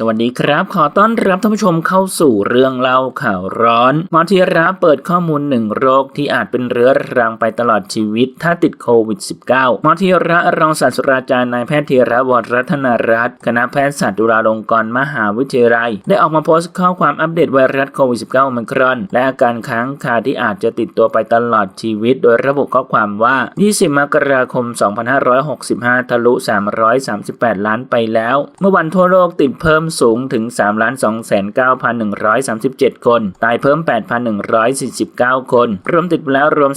สวัสดีครับ ขอต้อนรับท่านผู้ชมเข้าสู่เรื่องเล่าข่าวร้อนหมอธีระเปิดข้อมูลหนึ่งโรคที่อาจเป็นเรื้อรังไปตลอดชีวิตถ้าติดโควิด -19 หมอธีระรองศาสตราจารย์นายแพทย์ธีระวรัตนรัตน์คณะแพทยศาสตร์จุฬาลงกรณ์มหาวิทยาลัย ได้ออกมาโพสต์ข้อความอัปเดตไวรัสโควิด -19 โอมิครอนและอาการค้างคาที่อาจจะติดตัวไปตลอดชีวิต โดยระบุข้อความว่า 20 มกราคม 2565 ทะลุ 338 ล้านไปแล้ว เมื่อวันทั่วโลกติดเพิ่มสูงถึง 3 2 9 1 3 7 คน ตายเพิ่ม 8,149 คน รวมติดแล้วรวม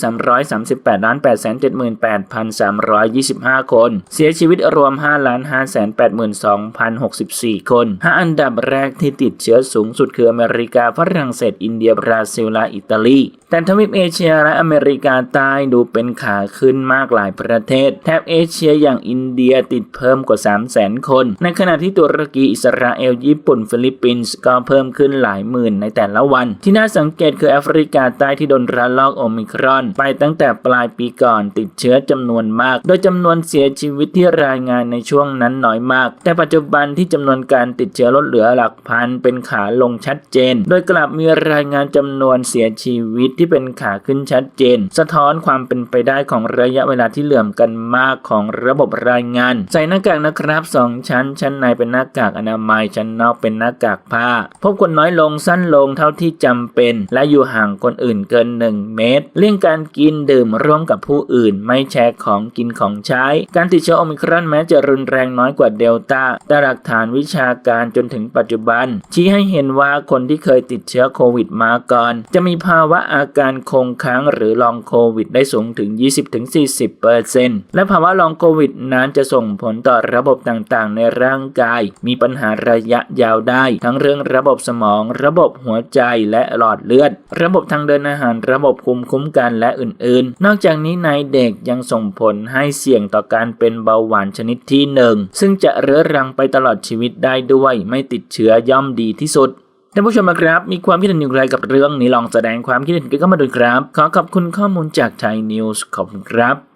338ล้าน878,325 คน เสียชีวิตรวม 5 5 8 2 064 คน 5 อันดับแรกที่ติดเชื้อสูงสุดคืออเมริกาฝรั่งเศส อินเดีย บราซิล และอิตาลี แต่ทวีปเอเชียและอเมริกาใต้ดูเป็นขาขึ้นมากหลายประเทศ แถบเอเชียอย่างอินเดียติดเพิ่มกว่า 300,000 คน ในขณะที่ตุรกี อิสราเอล ญี่ปุ่น ฟิลิปปินส์ก็เพิ่มขึ้นหลายหมื่นในแต่ละวัน ที่น่าสังเกตคือแอฟริกาใต้ที่โดนระลอกโอมิครอน ไปตั้งแต่ปลายปีก่อนติดเชื้อจำนวนมาก โดยจำนวนเสียชีวิตที่รายงานในช่วงนั้นน้อยมาก แต่ปัจจุบันที่จำนวนการติดเชื้อลดเหลือหลักพันเป็นขาลงชัดเจน โดยกลับมีรายงานจำนวนเสียชีวิตที่เป็นขาขึ้นชัดเจน สะท้อนความเป็นไปได้ของระยะเวลาที่เหลื่อมกันมากของระบบรายงาน ใส่หน้ากากนะครับสองชั้น ชั้นในเป็นหน้ากากอนามัยชั้นนอกเป็นหน้ากากผ้า พบคนน้อยลงสั้นลงเท่าที่จำเป็น และอยู่ห่างคนอื่นเกิน 1 เมตร เลี่ยงการกินดื่มร่วมกับผู้อื่น ไม่แชร์ของกินของใช้ การติดเชื้อโอมิครอนแม้จะรุนแรงน้อยกว่าเดลต้าแต่หลักฐานวิชาการจนถึงปัจจุบัน ชี้ให้เห็นว่าคนที่เคยติดเชื้อโควิดมาก่อน จะมีภาวะอาการคงค้างหรือลองโควิดได้สูงถึง 20-40%และภาวะลองโควิดนั้นจะส่งผลต่อระบบต่างๆ ในร่างกาย มีปัญหาระยะยาวได้ ทั้งเรื่องระบบสมอง ระบบหัวใจและหลอดเลือด ระบบทางเดินอาหารระบบภูมิคุ้มกันและอื่นๆ นอกจากนี้ในเด็กยังส่งผลให้เสี่ยงต่อการเป็นเบาหวานชนิดที่หนึ่งซึ่งจะเรื้อรังไปตลอดชีวิตได้ด้วย ไม่ติดเชื้อย่อมดีที่สุดท่านผู้ชมครับ มีความคิดเห็นอย่างไรกับเรื่องนี้ลองแสดงความคิดเห็นกันเข้ามาดูครับ ขอขอบคุณข้อมูลจากไทยนิวส์ขอบคุณครับ